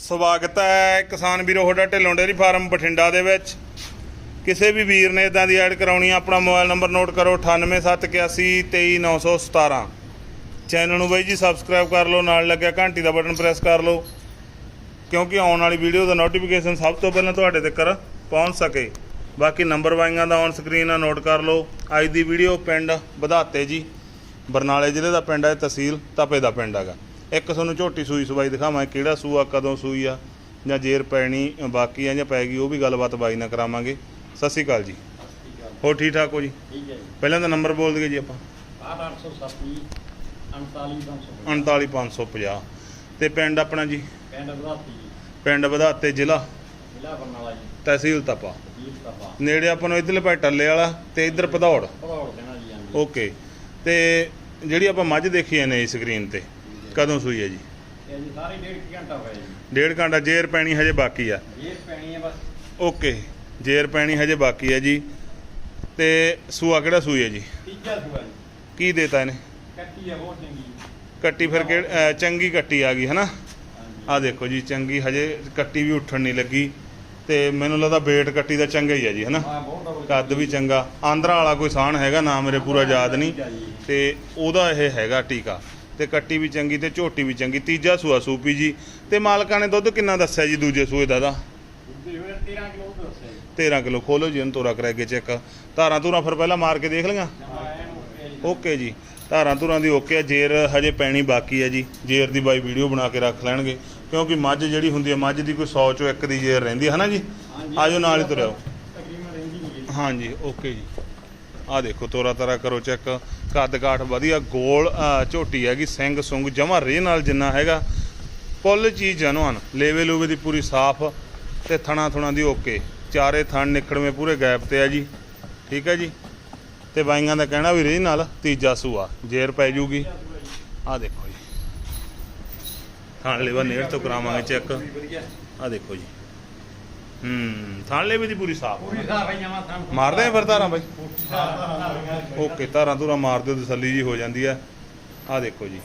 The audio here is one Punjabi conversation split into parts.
ਸਵਾਗਤ ਹੈ ਕਿਸਾਨ ਵੀਰੋ ਹੋਡਾ ਢਿੱਲੋਂ ਡੇਅਰੀ ਫਾਰਮ ਬਠਿੰਡਾ ਦੇ ਵਿੱਚ। ਕਿਸੇ ਵੀ ਵੀਰ ਨੇ ਇਦਾਂ ਦੀ ਐਡ ਕਰਾਉਣੀ ਆ, ਆਪਣਾ ਮੋਬਾਈਲ ਨੰਬਰ ਨੋਟ ਕਰੋ 9871823917 ਚੈਨਲ ਨੂੰ ਬਾਈ ਜੀ ਸਬਸਕ੍ਰਾਈਬ ਕਰ ਲਓ, ਨਾਲ ਲੱਗਿਆ ਘੰਟੀ ਦਾ ਬਟਨ ਪ੍ਰੈਸ ਕਰ ਲਓ, ਕਿਉਂਕਿ ਆਉਣ ਵਾਲੀ ਵੀਡੀਓ ਦਾ ਨੋਟੀਫਿਕੇਸ਼ਨ ਸਭ ਤੋਂ ਪਹਿਲਾਂ ਤੁਹਾਡੇ ਤੱਕ ਪਹੁੰਚ ਸਕੇ। ਬਾਕੀ ਨੰਬਰ ਵਾਈਆਂ ਦਾ ਔਨ ਸਕਰੀਨ ਆ ਨੋਟ ਕਰ ਲਓ। ਅੱਜ ਦੀ ਵੀਡੀਓ ਪਿੰਡ ਵਧਾਤੇ ਜੀ, ਬਰਨਾਲੇ ਜ਼ਿਲ੍ਹੇ ਦਾ ਪਿੰਡ ਹੈ, ਤਹਿਸੀਲ ਤਪੇ ਦਾ ਪਿੰਡ ਹੈਗਾ। ਇੱਕ ਤੁਹਾਨੂੰ ਝੋਟੀ ਸੂਈ ਸਵਾਈ ਦਿਖਾਵਾਂ ਕਿਹੜਾ ਸੂਆ ਕਦੋਂ ਸੂਈ ਆ ਜਾਂ ਜੇਰ ਪੈਣੀ ਬਾਕੀ ਆ ਜਾਂ ਪੈ ਗਈ ਉਹ ਵੀ ਗੱਲਬਾਤ ਬਾਈ ਨਾਲ ਕਰਾਵਾਂਗੇ। ਸਤਿ ਸ਼੍ਰੀ ਅਕਾਲ ਜੀ। ਹੋ ਠੀਕ ਠਾਕ ਹੋ ਜੀ? ਠੀਕ ਹੈ ਜੀ। ਪਹਿਲਾਂ ਤਾਂ ਨੰਬਰ ਬੋਲ ਦਈਏ ਜੀ ਆਪਾਂ। 6870 39550 39550 ਤੇ ਪਿੰਡ ਆਪਣਾ ਜੀ? ਪਿੰਡ ਬਧਾਤੀ ਜੀ। ਪਿੰਡ ਵਧਾਤੇ ਜ਼ਿਲ੍ਹਾ? ਜ਼ਿਲ੍ਹਾ ਬਰਨਾਲਾ ਜੀ। ਤਹਿਸੀਲ ਤਪਾ। ਨੇੜੇ ਆਪਾਂ ਨੂੰ ਇਧਰਲੇ ਪਾਸੇ ਟੱਲੇ ਵਾਲਾ ਤੇ ਇਧਰ ਭਦੌੜ। ਦੇਣਾ ਜੀ ਓਕੇ। ਤੇ ਜਿਹੜੀ ਆਪਾਂ ਮੱਝ ਦੇਖੀ ਜਾਂਦੇ ਸਕਰੀਨ ਤੇ ਕਦੋਂ ਸੂਈ ਹੈ ਜੀ? ਇਹ ਜੀ ਸਾਰੇ ਡੇਢ ਕੁ ਘੰਟਾ ਹੋਇਆ ਜੀ। ਡੇਢ ਘੰਟਾ ਜੇਰ ਪੈਣੀ ਹਜੇ ਬਾਕੀ ਆ। ਇਹ ਪੈਣੀ ਹੈ ਬਸ। ਓਕੇ ਜੇਰ ਪੈਣੀ ਹਜੇ ਬਾਕੀ ਹੈ ਜੀ। ਤੇ ਸੂਆ ਕਿਹੜਾ ਸੂਈ ਹੈ ਜੀ? ਤੀਜਾ ਸੂਆ ਜੀ। ਕੀ ਦੇਤਾ ਇਹਨੇ? ਕੱਟੀ ਹੈ ਬਹੁਤ ਚੰਗੀ ਕੱਟੀ ਫਿਰ ਅਹ ਚੰਗੀ ਕੱਟੀ ਆ ਗਈ ਹਨਾ? ਹਾਂਜੀ। ਆ ਦੇਖੋ ਜੀ ਚੰਗੀ ਹਜੇ ਕੱਟੀ ਵੀ ਉੱਠਣ ਨਹੀਂ ਲੱਗੀ। ਤੇ ਮੈਨੂੰ ਲੱਗਦਾ ਵੇਟ ਕੱਟੀ ਦਾ ਚੰਗਾ ਹੀ ਹੈ ਜੀ ਹਨਾ? ਹਾਂ ਬਹੁਤ ਕੱਦ ਵੀ ਚੰਗਾ। ਆਂਧਰਾ ਵਾਲਾ ਕੋਈ ਸਾਣ ਹੈਗਾ ਨਾ ਮੇਰੇ ਪੂਰਾ ਯਾਦ ਨਹੀਂ। ਤੇ ਉਹਦਾ ਇਹ ਹੈਗਾ ਟੀਕਾ। ਤੇ ਕੱਟੀ ਵੀ ਚੰਗੀ ਤੇ ਝੋਟੀ ਵੀ ਚੰਗੀ ਤੀਜਾ ਸੂਆ ਸੂਪੀ ਜੀ। ਤੇ ਮਾਲਕਾਂ ਨੇ ਦੁੱਧ ਕਿੰਨਾ ਦੱਸਿਆ ਜੀ ਦੂਜੇ ਸੂਏ ਦਾ ਦਾ? ਦੁੱਧ ਹੋਇਆ 13 ਕਿਲੋ ਦੁੱਧ ਦੱਸਿਆ ਜੀ 13 ਕਿਲੋ ਖੋਲੋ ਜੀ ਇਹਨੂੰ ਤੋਰਾ ਕਰਾ ਕੇ ਚੈੱਕ। ਧਾਰਾਂ ਧੂਰਾਂ ਫਿਰ ਪਹਿਲਾਂ ਮਾਰ ਕੇ ਦੇਖ ਲਈਆਂ? ਓਕੇ ਜੀ। ਧਾਰਾਂ ਧੂਰਾਂ ਦੀ ਓਕੇ ਆ ਜੇਰ ਹਜੇ ਪੈਣੀ ਬਾਕੀ ਹੈ ਜੀ। ਜੇਰ ਦੀ ਬਾਈ ਵੀਡੀਓ ਬਣਾ ਕੇ ਰੱਖ ਲੈਣਗੇ। ਕਿਉਂਕਿ ਮੱਝ ਜਿਹੜੀ ਹੁੰਦੀ ਹੈ ਮੱਝ ਦੀ ਕੋਈ 100 ਚੋਂ ਇੱਕ ਦੀ ਜੇਰ ਰਹਿੰਦੀ ਹੈ ਹਨਾ ਜੀ? ਆਜੋ ਨਾਲ ਹੀ ਤੁਰਿਓ। ਹਾਂਜੀ ਓਕੇ ਜੀ। ਆ ਦੇਖੋ ਤੋਰਾ ਤਾਰਾ ਕਰੋ ਚੈੱਕ। ਕੱਦਕਾਠ ਵਧੀਆ, ਗੋਲ ਝੋਟੀ ਹੈਗੀ, ਸਿੰਘ ਸੁੰਗ, ਜਮਾ ਰੇ ਨਾਲ ਜਿੰਨਾ ਹੈਗਾ ਕੁੱਲ ਚੀਜ਼ ਜਨਵਾਨ ਲੇਵੇ ਲੂਵੇ ਦੀ ਪੂਰੀ ਸਾਫ਼ ਤੇ ਥਣਾ ਥੁਣਾ ਦੀ ਓਕੇ। ਚਾਰੇ ਥਣ ਨਿਕੜਵੇਂ ਪੂਰੇ ਗੈਪ ਤੇ ਆ ਜੀ। ਠੀਕ ਹੈ ਜੀ? ਤੇ ਬਾਈਆਂ ਦਾ ਕਹਿਣਾ ਵੀ ਰੇ ਨਾਲ ਤੀਜਾ ਸੂਆ, ਜੇਰ ਪੈ ਜੂਗੀ। ਆ ਦੇਖੋ ਜੀ। ਥਣ ਲੇਵਾ ਨੇੜ ਤੋਂ ਕਰਾਵਾਂਗੇ ਚੈੱਕ। ਵਧੀਆ ਆ ਦੇਖੋ ਜੀ। ਹੂੰ ਥਣ ਲੇਵੇ ਦੀ ਪੂਰੀ ਸਾਫ਼ ਪੂਰੀ ਸਾਫ਼ ਹੈ ਜਮਾ ਥਾਂ ਮਾਰਦੇ ਆ ਫਿਰ ਧਾਰਾਂ ਬਾਈ? ਸਾਫ਼ ਓਕੇ ਧਾਰਾਂ ਧੂਰਾਂ ਮਾਰ ਦਿਓ ਤਸੱਲੀ ਜੀ ਹੋ ਜਾਂਦੀ ਆ। ਆ ਦੇਖੋ ਜੀ।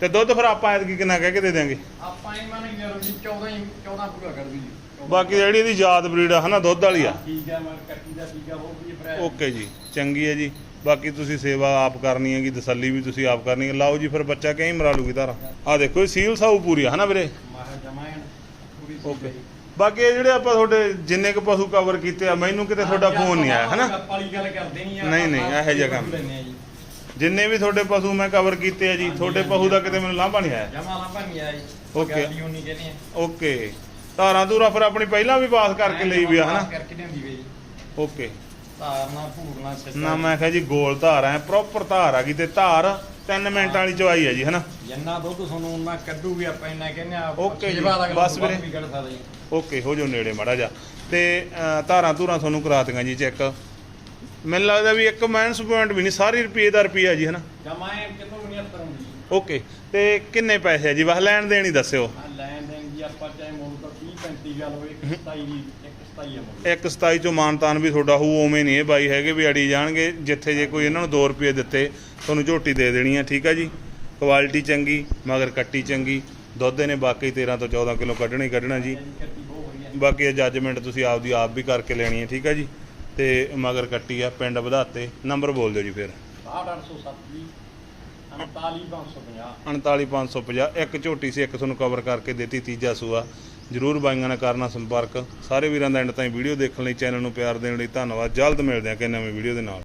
ਤੇ ਦੁੱਧ ਫਿਰ ਆਪਾਂ ਐਤਕੀ ਕਿੰਨਾ ਕਹਿ ਕੇ ਦੇ ਦਿਆਂਗੇ? ਆਪਾਂ ਇਹ ਮੰਨ ਕੇ ਚਲੋ ਜੀ 14 ਹੀ 14 ਪੂਰਾ ਕਰ ਦਈਏ। ਬਾਕੀ ਜਿਹੜੀ ਇਹਦੀ ਯਾਦ ਬਰੀਡ ਆ ਹਨਾ ਦੁੱਧ ਵਾਲੀ ਆ। ਠੀਕ ਹੈ ਮੈਂ ਕੱਟੀ ਦਾ ਟੀਕਾ ਹੋ ਗਈ ਪ੍ਰਾਇਸ ਓਕੇ ਜੀ ਚੰਗੀ ਹੈ ਜੀ। ਬਾਕੀ ਤੁਸੀਂ ਸੇਵਾ ਆਪ ਕਰਨੀ ਹੈਗੀ ਤਸੱਲੀ ਵੀ ਤੁਸੀਂ ਆਪ ਕਰਨੀ ਹੈ ਲਾਓ ਜੀ ਫਿਰ ਬੱਚਾ ਕਹੀਂ ਮਰਾ ਲੂਗੀ ਧਾਰਾਂ? ਆ ਦੇਖੋ ਇਹ ਸੀਲ ਸਾਊ ਪੂਰੀ ਆ ਹਨਾ ਵੀਰੇ? ਓਕੇ। ਬਾਕੀ ਇਹ ਜਿਹੜੇ ਆਪਾਂ ਤੁਹਾਡੇ ਜਿੰਨੇ ਕੁ ਪਸ਼ੂ ਕਵਰ ਕੀਤੇ ਆ ਮੈਨੂੰ ਕਿਤੇ ਤੁਹਾਡਾ ਫੋਨ ਨਹੀਂ ਆਇਆ ਹਨਾ? ਵਾਲੀ ਗੱਲ ਕਰਦੇ ਨਹੀਂ ਨਹੀਂ, ਨਹੀਂ, ਇਹੋ ਜਿਹਾ ਕੰਮ। ਜਿੰਨੇ ਵੀ ਤੁਹਾਡੇ ਪਸ਼ੂ ਮੈਂ ਕਵਰ ਕੀਤੇ ਆ ਜੀ ਤੁਹਾਡੇ ਪਸ਼ੂ ਦਾ ਕਿਤੇ ਮੈਨੂੰ ਲਾਂਭਾ ਨਹੀਂ ਆਇਆ। ਜਮਾ ਲਾ ਭੰਨੀ ਆਈ Okay. ਗਾਡੀ ਉਨੀ ਕਹਿੰਦੇ ਆ। ਓਕੇ। ਧਾਰਾਂ ਧੂਰਾਂ ਫਿਰ ਆਪਣੀ ਪਹਿਲਾਂ ਵੀ ਪਾਸ ਕਰਕੇ ਲਈ ਵੀ ਆ ਹਨਾ? ਕਰਕੇ ਲਿਆਂਦੀ ਵੇ ਜੀ। ਓਕੇ। ਧਾਰਨਾ ਭੂਰਨਾ ਸਿੱਧਾ ਨਾ ਮੈਂ ਕਿਹਾ ਜੀ ਗੋਲ ਧਾਰ ਐ ਪ੍ਰੋਪਰ ਧਾਰ ਆ ਗਈ ਤੇ ਧਾਰ 3 ਮਿੰਟਾਂ ਵਾਲੀ ਚਵਾਈ ਹੈ ਜੀ ਹਨਾ? ਜੰਨਾ ਦੁੱਧ ਤੁਹਾਨੂੰ ਉਹਨਾਂ ਕੱਢੂਗੀ ਆਪਾਂ ਇੰਨਾ ਕਹਿੰਦੇ ਆ Okay ਜੀ, ਬਸ ਵੀਰੇ। ਵੀ ਕੱਢ ਸਕਦਾ ਜੀ। ਓਕੇ ਹੋ ਜਾਓ ਨੇੜੇ ਮਾੜਾ ਜਾ ਤੇ ਅ, ਧਾਰਾਂ ਧੂਰਾਂ ਤੁਹਾਨੂੰ ਕਰਾਤੀਆਂ ਜੀ ਚੈੱਕ। ਮੈਨੂੰ ਲੱਗਦਾ ਵੀ ਇੱਕ ਮਾਈਨਸ ਪੁਆਇੰਟ ਵੀ ਨਹੀਂ ਸਾਰੀ ਰੁਪਏ ਦਾ ਰੁਪਈਆ ਜੀ ਹਨਾ? ਜਮਾਇਨ ਕਿਤੋਂ ਵੀ ਨਹੀਂ ਅਸਰ ਹੁੰਦੀ ਜੀ। ਓਕੇ ਤੇ ਕਿੰਨੇ ਪੈਸੇ ਆ ਜੀ? ਬਸ ਲੈਣ ਦੇਣ ਹੀ ਦੱਸਿਓ। ਆ ਲੈਣ ਦੇਣ ਦੀ ਆਪਾਂ ਚਾਹੇ ਮੁੱਲ ਤਾਂ 30 35 ਗੱਲ ਹੋਵੇ 27 ਦੀ 127 ਆ ਮੁੱਲ ਇੱਕ 27 ਚੋਂ ਮਾਨਤਾਨ ਵੀ ਤੁਹਾਡਾ ਹੋਊ ਉਵੇਂ ਨਹੀਂ ਇਹ ਬਾਈ ਹੈਗੇ ਵੀ ਅੜੀ ਜਾਣਗੇ। ਜਿੱਥੇ ਜੇ ਕੋਈ ਇਹਨਾਂ ਨੂੰ 2 ਰੁਪਏ ਦਿੱਤੇ ਤੁਹਾਨੂੰ ਝੋਟੀ ਦੇ ਦੇਣੀ ਹੈ ਠੀਕ ਹੈ ਜੀ? ਕੁਆਲਿਟੀ ਚੰਗੀ ਮਗਰ ਕੱਟੀ ਚੰਗੀ। ਦੁੱਧ ਨੇ ਬਾਕੀ 13 ਤੋਂ 14 ਕਿਲੋ ਕੱਢਣਾ ਹੀ ਕੱਢਣਾ ਜੀ। ਬਾਕੀ ਜੱਜਮੈਂਟ ਤੁਸੀਂ ਆਪਦੀ ਆਪ ਵੀ ਕਰਕੇ ਲੈਣੀ ਹੈ ਠੀਕ ਹੈ ਜੀ? ਤੇ ਮਗਰ ਕੱਟੀ ਆ ਪਿੰਡ ਵਧਾਤੇ। ਨੰਬਰ ਬੋਲ ਦਿਓ ਜੀ ਫਿਰ। 6807 ਜੀ 39550 39550 ਇੱਕ ਝੋਟੀ ਸੀ ਇੱਕ ਤੁਹਾਨੂੰ ਕਵਰ ਕਰਕੇ ਦਿੱਤੀ ਤੀਜਾ ਸੂਆ। ਜਰੂਰ ਬਾਈਆਂ ਨਾਲ ਕਰਨਾ ਸੰਪਰਕ। ਸਾਰੇ ਵੀਰਾਂ ਦਾ ਐਂਡ ਤਾਈਂ ਵੀਡੀਓ ਦੇਖਣ ਲਈ ਚੈਨਲ ਨੂੰ ਪਿਆਰ ਦੇਣ ਲਈ ਧੰਨਵਾਦ। ਜਲਦ ਮਿਲਦੇ ਹਾਂ ਕਿ ਨਵੀਂ ਵੀਡੀਓ ਦੇ ਨਾਲ।